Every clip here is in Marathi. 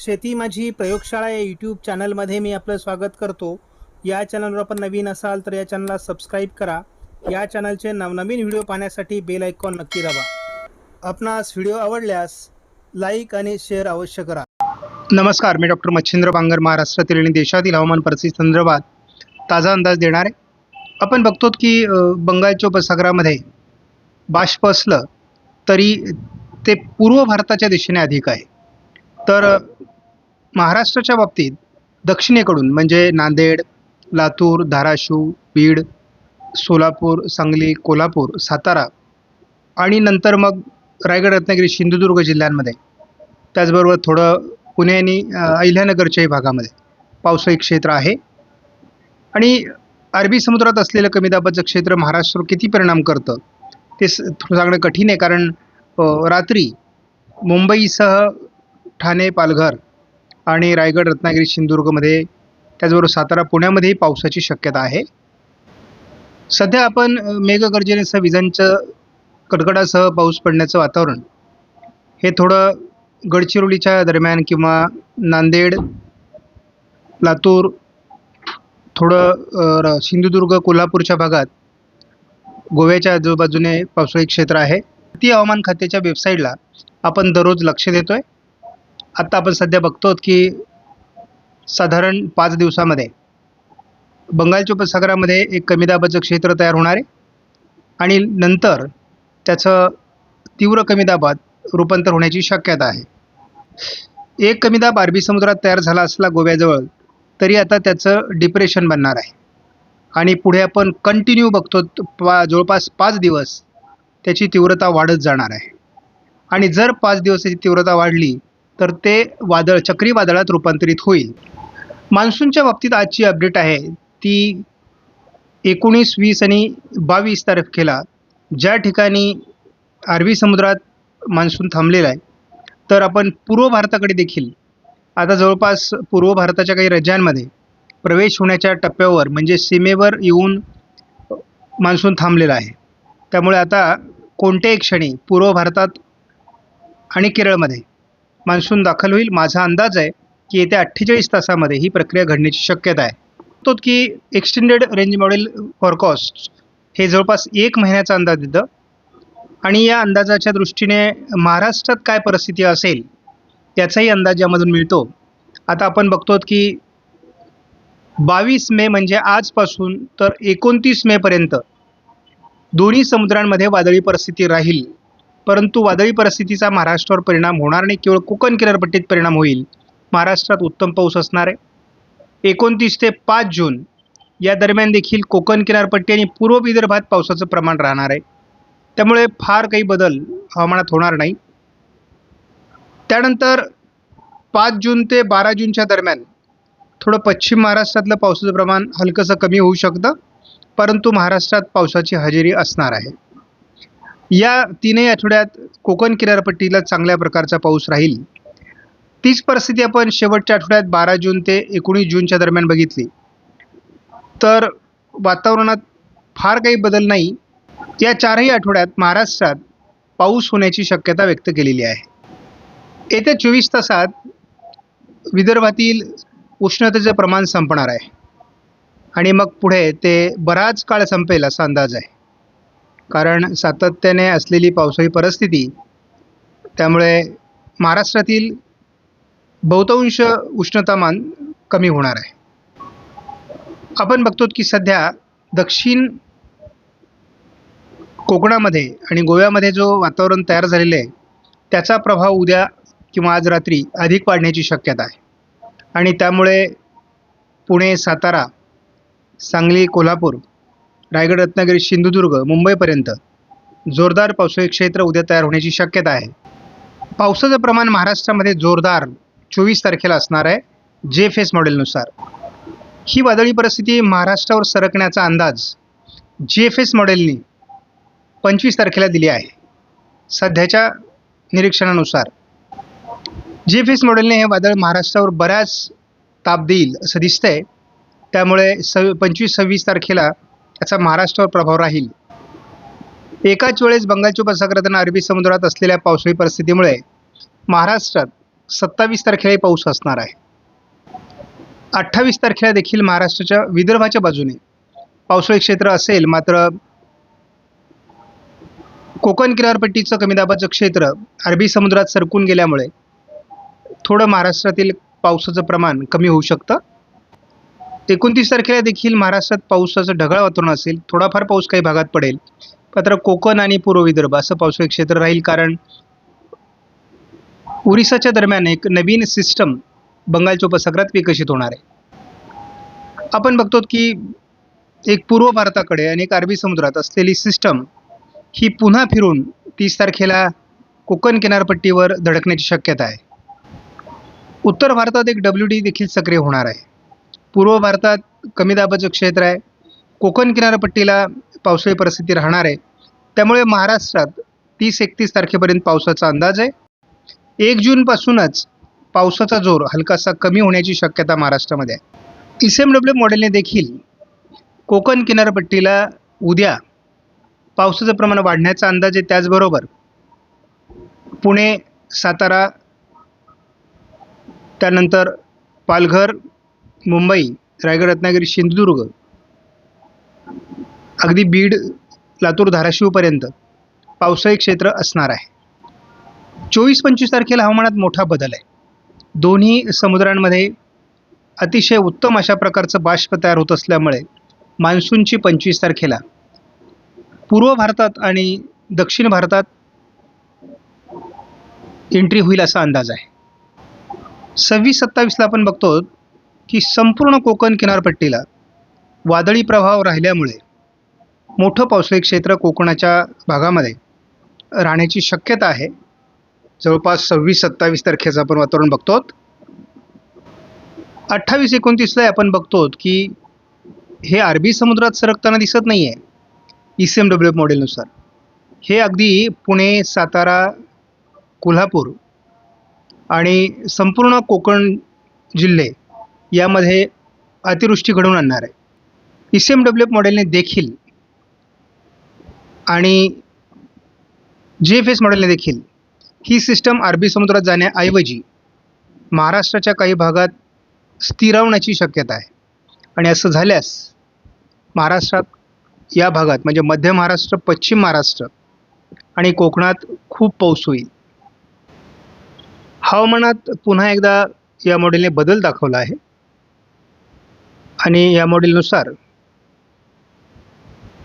शेती माझी प्रयोगशाळा या यूट्यूब चॅनलमध्ये मी आपलं स्वागत करतो. या चॅनलवर आपण नवीन असाल तर या चॅनलला सबस्क्राईब करा. या चॅनलचे नवनवीन व्हिडिओ पाहण्यासाठी बेल आयकॉन नक्की दाबा. आपणास व्हिडिओ आवडल्यास लाईक आणि शेअर अवश्य करा. नमस्कार मी डॉक्टर मच्छिंद्र बांगर महाराष्ट्रातील आणि देशातील हवामान परिस्थिती संदर्भात ताजा अंदाज देणार. आहे आपण बघतो की बंगालच्या उपसागरामध्ये बाष्प असलं तरी ते पूर्व भारताच्या दिशेने अधिक आहे. तर महाराष्ट्राच्या बाबतीत दक्षिणेकडून म्हणजे नांदेड लातूर धाराशिव बीड सोलापूर सांगली कोल्हापूर सातारा आणि नंतर मग रायगड रत्नागिरी सिंधुदुर्ग जिल्ह्यांमध्ये. त्याचबरोबर थोडं पुणे आणि अहिल्यानगरच्याही भागामध्ये पावसाळी क्षेत्र आहे. आणि अरबी समुद्रात असलेलं कमी दाबाचं क्षेत्र महाराष्ट्रावर किती परिणाम करतं ते स थोडं सांगणं कठीण आहे. कारण रात्री मुंबईसह ठाणे पालघर आणि रायगड रत्नागिरी सिंधुदुर्गमध्ये त्याचबरोबर सातारा पुण्यामध्येही पावसाची शक्यता आहे. सध्या आपण मेघगर्जनेसह विजांचं कडकडासह पाऊस पडण्याचं वातावरण हे थोडं गडचिरोलीच्या दरम्यान किंवा नांदेड लातूर थोडं र- सिंधुदुर्ग कोल्हापूरच्या भागात गोव्याच्या आजूबाजूने पावसाळी क्षेत्र आहे. ती हवामान खात्याच्या वेबसाईटला आपण दररोज लक्ष देतो आहे आत्ता आपण सध्या बघतो की साधारण पाच दिवसामध्ये बंगालच्या उपसागरामध्ये एक कमी दाबाचं क्षेत्र तयार होणार आहे आणि नंतर त्याचं तीव्र कमी दाबात रूपांतर होण्याची शक्यता आहे. एक कमी दाब अरबी समुद्रात तयार झाला असला गोव्याजवळ तरी आता त्याचं डिप्रेशन बनणार आहे. आणि पुढे आपण कंटिन्यू बघतो पा जवळपास पाच दिवस त्याची तीव्रता वाढत जाणार आहे. आणि जर पाच दिवस त्याची तीव्रता वाढली तर ते वादळ चक्रीवादळात रूपांतरित होईल. मान्सूनच्या बाबतीत आजची अपडेट आहे. ती एकोणीस वीस आणि बावीस तारखेला ज्या ठिकाणी अरबी समुद्रात मान्सून थांबलेला आहे तर आपण पूर्व भारताकडे देखील आता जवळपास पूर्व भारताच्या काही राज्यांमध्ये प्रवेश होण्याच्या टप्प्यावर म्हणजे सीमेवर येऊन मान्सून थांबलेला आहे. त्यामुळे आता कोणत्याही क्षणी पूर्व भारतात आणि केरळमध्ये मान्सून दाखल होईल. माझा अंदाज आहे की येत्या अठ्ठेचाळीस तासामध्ये ही प्रक्रिया घडण्याची शक्यता आहे. तो की एक्सटेंडेड रेंज मॉडेल फॉरकॉस्ट हे जवळपास एक महिन्याचा अंदाज देतं. आणि या अंदाजाच्या दृष्टीने महाराष्ट्रात काय परिस्थिती असेल त्याचाही अंदाज यामधून मिळतो. आता आपण बघतो की बावीस मे म्हणजे आजपासून तर एकोणतीस मेपर्यंत दोन्ही समुद्रांमध्ये वादळी परिस्थिती राहील. परंतु वादळी परिस्थितीचा महाराष्ट्रावर परिणाम होणार नाही. केवळ कोकण किनारपट्टीत परिणाम होईल. महाराष्ट्रात उत्तम पाऊस असणार आहे. एकोणतीस ते पाच जून या दरम्यान देखील कोकण किनारपट्टी आणि पूर्व विदर्भात पावसाचं प्रमाण राहणार आहे. त्यामुळे फार काही बदल हवामानात होणार नाही. त्यानंतर पाच जून ते बारा जूनच्या दरम्यान थोडं पश्चिम महाराष्ट्रातलं पावसाचं प्रमाण हलकंसं कमी होऊ शकतं. परंतु महाराष्ट्रात पावसाची हजेरी असणार आहे. या तीनही आठवड्यात कोकण किनारपट्टीला चांगल्या प्रकारचा पाऊस राहील. तीच परिस्थिती आपण शेवटच्या आठवड्यात बारा जून ते एकोणीस जूनच्या दरम्यान बघितली. तर वातावरणात फार काही बदल नाही. या चारही आठवड्यात महाराष्ट्रात पाऊस होण्याची शक्यता व्यक्त केलेली आहे. येत्या चोवीस तासात विदर्भातील उष्णतेचं प्रमाण संपणार आहे. आणि मग पुढे ते बराच काळ संपेल असा अंदाज आहे. कारण सातत्याने असलेली पावसाळी परिस्थिती त्यामुळे महाराष्ट्रातील बहुतांश उष्णतामान कमी होणार आहे. आपण बघतो की सध्या दक्षिण कोकणामध्ये आणि गोव्यामध्ये जो वातावरण तयार झालेलं आहे त्याचा प्रभाव उद्या किंवा आज रात्री अधिक वाढण्याची शक्यता आहे. आणि त्यामुळे पुणे सातारा सांगली कोल्हापूर रायगड रत्नागिरी सिंधुदुर्ग मुंबईपर्यंत जोरदार पावसाळी क्षेत्र उद्या तयार होण्याची शक्यता आहे. पावसाचं प्रमाण महाराष्ट्रामध्ये जोरदार चोवीस तारखेला असणार आहे जे फेस मॉडेलनुसार. ही वादळी परिस्थिती महाराष्ट्रावर सरकण्याचा अंदाज जी एफ एस मॉडेलनी पंचवीस तारखेला दिली आहे. सध्याच्या निरीक्षणानुसार जी एफ एस मॉडेलने हे वादळ महाराष्ट्रावर बऱ्याच ताप देईल असं दिसतंय. त्यामुळे स पंचवीस सव्वीस तारखेला याचा महाराष्ट्रावर प्रभाव राहील. एकाच वेळेस बंगालच्या उपसागरात आणि अरबी समुद्रात असलेल्या पावसाळी परिस्थितीमुळे महाराष्ट्रात सत्तावीस तारखेलाही पाऊस असणार आहे. अठ्ठावीस तारखेला देखील महाराष्ट्राच्या विदर्भाच्या बाजूने पावसाळी क्षेत्र असेल मात्र कोकण किनारपट्टीचं कमी दाबाचं क्षेत्र अरबी समुद्रात सरकून गेल्यामुळे थोडं महाराष्ट्रातील पावसाचं प्रमाण कमी होऊ शकतं. एकोणतीस तारखेला देखील महाराष्ट्रात पावसाचं ढगाळ वातावरण असेल थोडाफार पाऊस काही भागात पडेल. मात्र कोकण आणि पूर्व विदर्भ असं पावसाळी क्षेत्र राहील कारण ओरिसाच्या दरम्यान एक नवीन सिस्टम बंगालच्या उपसागरात विकसित होणार आहे. आपण बघतो की एक पूर्व भारताकडे आणि एक अरबी समुद्रात असलेली सिस्टम ही पुन्हा फिरून तीस तारखेला कोकण किनारपट्टीवर धडकण्याची शक्यता आहे. उत्तर भारतात एक डब्ल्यू डी देखील सक्रिय होणार आहे. पूर्व भारतात कमी दाबाचं क्षेत्र आहे. कोकण किनारपट्टीला पावसाळी परिस्थिती राहणार आहे. त्यामुळे महाराष्ट्रात तीस एकतीस तारखेपर्यंत पावसाचा अंदाज आहे. एक जूनपासूनच पावसाचा जोर हलकासा कमी होण्याची शक्यता महाराष्ट्रामध्ये आहे. एस एम डब्ल्यू मॉडेलने देखील कोकण किनारपट्टीला उद्या पावसाचं प्रमाण वाढण्याचा अंदाज आहे. त्याचबरोबर पुणे सातारा त्यानंतर पालघर मुंबई रायगड रत्नागिरी सिंधुदुर्ग. अगदी बीड लातूर धाराशिवपर्यंत पावसाळी क्षेत्र असणार आहे. चोवीस पंचवीस तारखेला हवामानात मोठा बदल आहे. दोन्ही समुद्रांमध्ये अतिशय उत्तम अशा प्रकारचं बाष्प तयार होत असल्यामुळे मान्सूनची पंचवीस तारखेला पूर्व भारतात आणि दक्षिण भारतात एंट्री होईल असा अंदाज आहे. सव्वीस सत्तावीसला आपण बघतो की संपूर्ण कोकण किनारपट्टीला वादळी प्रभाव राहिल्यामुळे मोठं पावसाळी क्षेत्र कोकणाच्या भागामध्ये राहण्याची शक्यता आहे. जवळपास सव्वीस सत्तावीस तारखेचं आपण वातावरण बघतो अठ्ठावीस एकोणतीसला आपण बघतो की हे अरबी समुद्रात सरकताना दिसत नाही आहे ई सी एम डब्ल्यू मॉडेलनुसार. हे अगदी पुणे सातारा कोल्हापूर आणि संपूर्ण कोकण जिल्हे यामध्ये अतिवृष्टी घडवून आणणार आहे. ई सी एम डब्ल्यू मॉडेलने देखील आणि जे एफ एस मॉडेलने देखील ही सिस्टम अरबी समुद्रात जाण्याऐवजी महाराष्ट्राच्या काही भागात स्थिरावण्याची शक्यता आहे. आणि असं झाल्यास महाराष्ट्रात या भागात म्हणजे मध्य महाराष्ट्र पश्चिम महाराष्ट्र आणि कोकणात खूप पाऊस होईल. हवामानात पुन्हा एकदा या मॉडेलने बदल दाखवला आहे. आणि या मॉडेलनुसार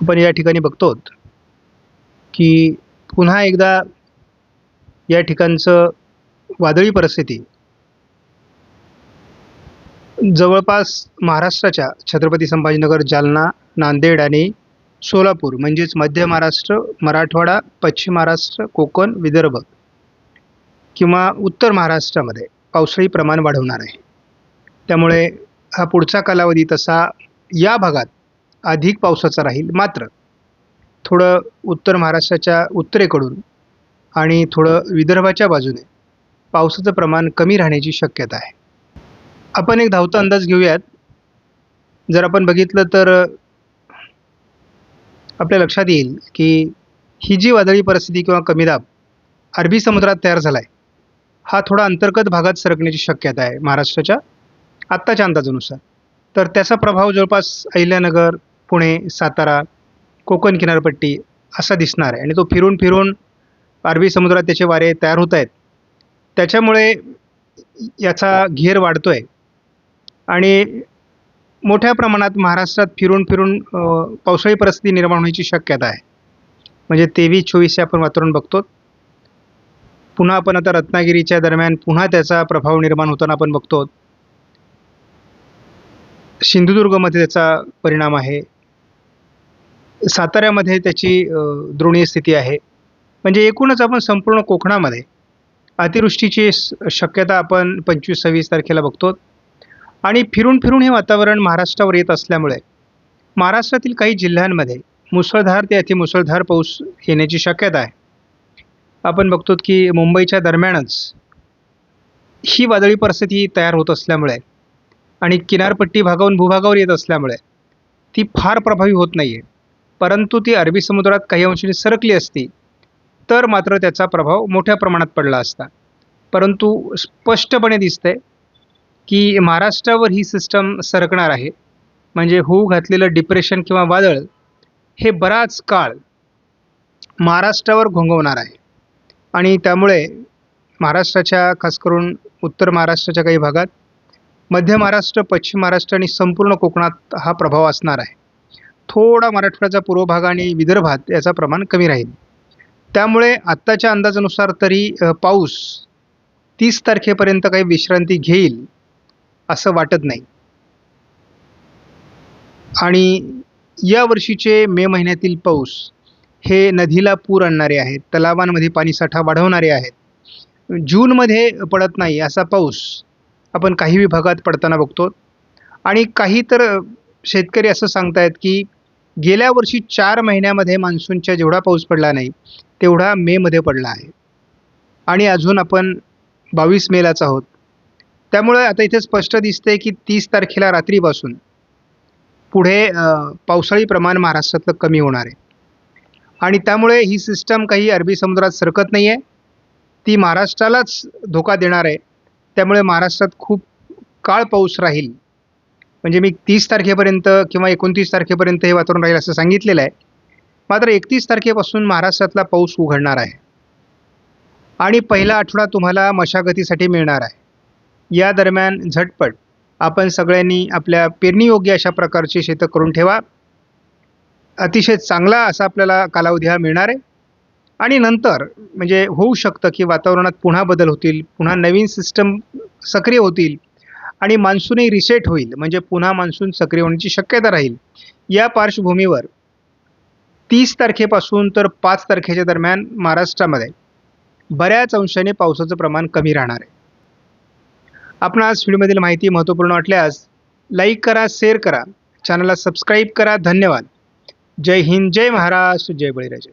आपण या ठिकाणी बघतो की पुन्हा एकदा या ठिकाणचं वादळी परिस्थिती जवळपास महाराष्ट्राच्या छत्रपती संभाजीनगर जालना नांदेड आणि सोलापूर म्हणजेच मध्य महाराष्ट्र मराठवाडा पश्चिम महाराष्ट्र कोकण विदर्भ किंवा उत्तर महाराष्ट्रामध्ये पावसाळी प्रमाण वाढवणार आहे. त्यामुळे हा पुढचा कालावधी तसा या भागात अधिक पावसाचा राहील. मात्र थोडं उत्तर महाराष्ट्राच्या उत्तरेकडून आणि थोडं विदर्भाच्या बाजूने पावसाचं प्रमाण कमी राहण्याची शक्यता आहे. आपण एक धावता अंदाज घेऊयात. जर आपण बघितलं तर आपल्या लक्षात येईल की ही जी वादळी परिस्थिती किंवा कमी दाब अरबी समुद्रात तयार झाला आहे हा थोडा अंतर्गत भागात सरकण्याची शक्यता आहे महाराष्ट्राच्या आत्ताच्या अंदाजानुसार. तर त्याचा प्रभाव जवळपास अहिल्यानगर पुणे सातारा कोकण किनारपट्टी असा दिसणार आहे. आणि तो फिरून फिरून अरबी समुद्रात त्याचे वारे तयार होत आहेत. त्याच्यामुळे याचा घेर वाढतो आहे आणि मोठ्या प्रमाणात महाराष्ट्रात फिरून फिरून पावसाळी परिस्थिती निर्माण होण्याची शक्यता आहे. म्हणजे तेवीस चोवीस हे आपण वातावरण बघतो. पुन्हा आपण आता रत्नागिरीच्या दरम्यान पुन्हा त्याचा प्रभाव निर्माण होताना आपण बघतो. सिंधुदुर्गमध्ये त्याचा परिणाम आहे. साताऱ्यामध्ये त्याची द्रोणीय स्थिती आहे. म्हणजे एकूणच आपण संपूर्ण कोकणामध्ये अतिवृष्टीची शक्यता आपण पंचवीस सव्वीस तारखेला बघतो. आणि फिरून फिरून हे वातावरण महाराष्ट्रावर येत असल्यामुळे महाराष्ट्रातील काही जिल्ह्यांमध्ये मुसळधार ते अतिमुसळधार पाऊस येण्याची शक्यता आहे. आपण बघतो की मुंबईच्या दरम्यानच ही वादळी परिस्थिती तयार होत असल्यामुळे आणि किनारपट्टी भागावून भूभागावर येत असल्यामुळे ती फार प्रभावी होत नाही आहे परंतु ती अरबी समुद्रात काही अंशाने सरकली असती तर मात्र त्याचा प्रभाव मोठ्या प्रमाणात पडला असता. परंतु स्पष्टपणे दिसतंय की महाराष्ट्रावर ही सिस्टम सरकणार आहे. म्हणजे होऊ घातलेलं डिप्रेशन किंवा वादळ हे बराच काळ महाराष्ट्रावर घोंगवणार आहे. आणि त्यामुळे महाराष्ट्राच्या खास करून उत्तर महाराष्ट्राच्या काही भागात मध्य महाराष्ट्र पश्चिम महाराष्ट्र आणि संपूर्ण कोकणात हा प्रभाव असणार आहे. थोडा मराठवाड्याचा पूर्व भाग आणि विदर्भात याचा प्रमाण कमी राहील. त्यामुळे आत्ताच्या अंदाजानुसार तरी पाऊस तीस तारखेपर्यंत काही विश्रांती घेईल असं वाटत नाही. आणि या वर्षीचे मे महिन्यातील पाऊस हे नदीला पूर आणणारे आहेत तलावांमध्ये पाणीसाठा वाढवणारे आहेत. जूनमध्ये पडत नाही असा पाऊस आपण काही विभागात पडताना बघतो. आणि काही तर शेतकरी असं सांगतायत की गेल्या वर्षी चार महिन्यामध्ये मान्सूनच्या जेवढा पाऊस पडला नाही तेवढा मेमध्ये पडला आहे. आणि अजून आपण बावीस मेलाच आहोत. त्यामुळे आता इथे स्पष्ट दिसते की तीस तारखेला रात्रीपासून पुढे पावसाळी प्रमाण महाराष्ट्रातलं कमी होणार आहे. आणि त्यामुळे ही सिस्टम काही अरबी समुद्रात सरकत नाही आहे ती महाराष्ट्रालाच धोका देणार आहे. त्यामुळे महाराष्ट्रात खूप काळ पाऊस राहील. म्हणजे मी तीस तारखेपर्यंत किंवा एकोणतीस तारखेपर्यंत हे वातावरण राहील असं सांगितलेलं आहे. मात्र एकतीस तारखेपासून महाराष्ट्रातला पाऊस उघडणार आहे. आणि पहिला आठवडा तुम्हाला मशागतीसाठी मिळणार आहे. या दरम्यान झटपट आपण सगळ्यांनी आपल्या पेरणीयोग्य अशा प्रकारची शेतं करून ठेवा. अतिशय चांगला असा आपल्याला कालावधी हा मिळणार आहे. आणि नंतर म्हणजे होऊ शकतं की वातावरणात पुन्हा बदल होतील पुन्हा नवीन सिस्टम सक्रिय होतील आणि मान्सूनही रिसेट होईल. म्हणजे पुन्हा मान्सून सक्रिय होण्याची शक्यता राहील. या पार्श्वभूमीवर तीस तारखेपासून तर पाच तारखेच्या दरम्यान महाराष्ट्रामध्ये बऱ्याच अंशाने पावसाचं प्रमाण कमी राहणार आहे. आपण आज व्हिडिओमधील माहिती महत्त्वपूर्ण वाटल्यास लाईक करा शेअर करा. चॅनलला सबस्क्राईब करा. धन्यवाद. जय हिंद जय महाराष्ट्र जय बळीराजे.